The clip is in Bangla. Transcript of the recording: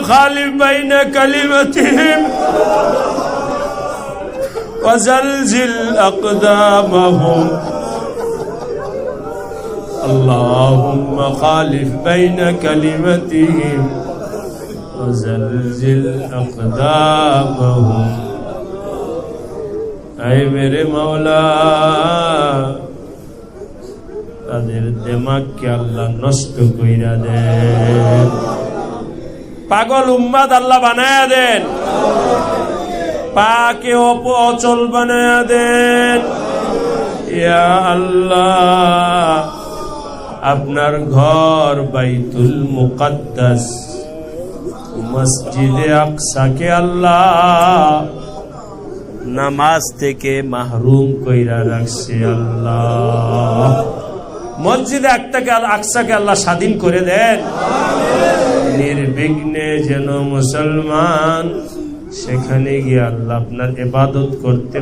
وخالف بين كلمتهم وزلزل أقدامهم اللهم خالف بين كلمتهم وزلزل أقدامهم أي میرے مولا তাদের দেমাককে আল্লাহ নষ্ট কইরা দেয় পাগল উম্মাদ আল্লাহ বানায়া দেন। পাকে অপ অচল বানায়া দেন। ইয়া আল্লাহ, আপনার ঘর বাইতুল মুকাদ্দাস, মসজিদে আকসাকে আল্লাহ, নামাজ থেকে মাহরুম কইরা রাখছে আল্লাহ। মসজিদে একটাকে আকসাকে আল্লাহ স্বাধীন করে দেন। নির্বিঘ্নে যেন মুসলমান সেখানে গিয়ে আল্লাহ আপনার এবাদত করতে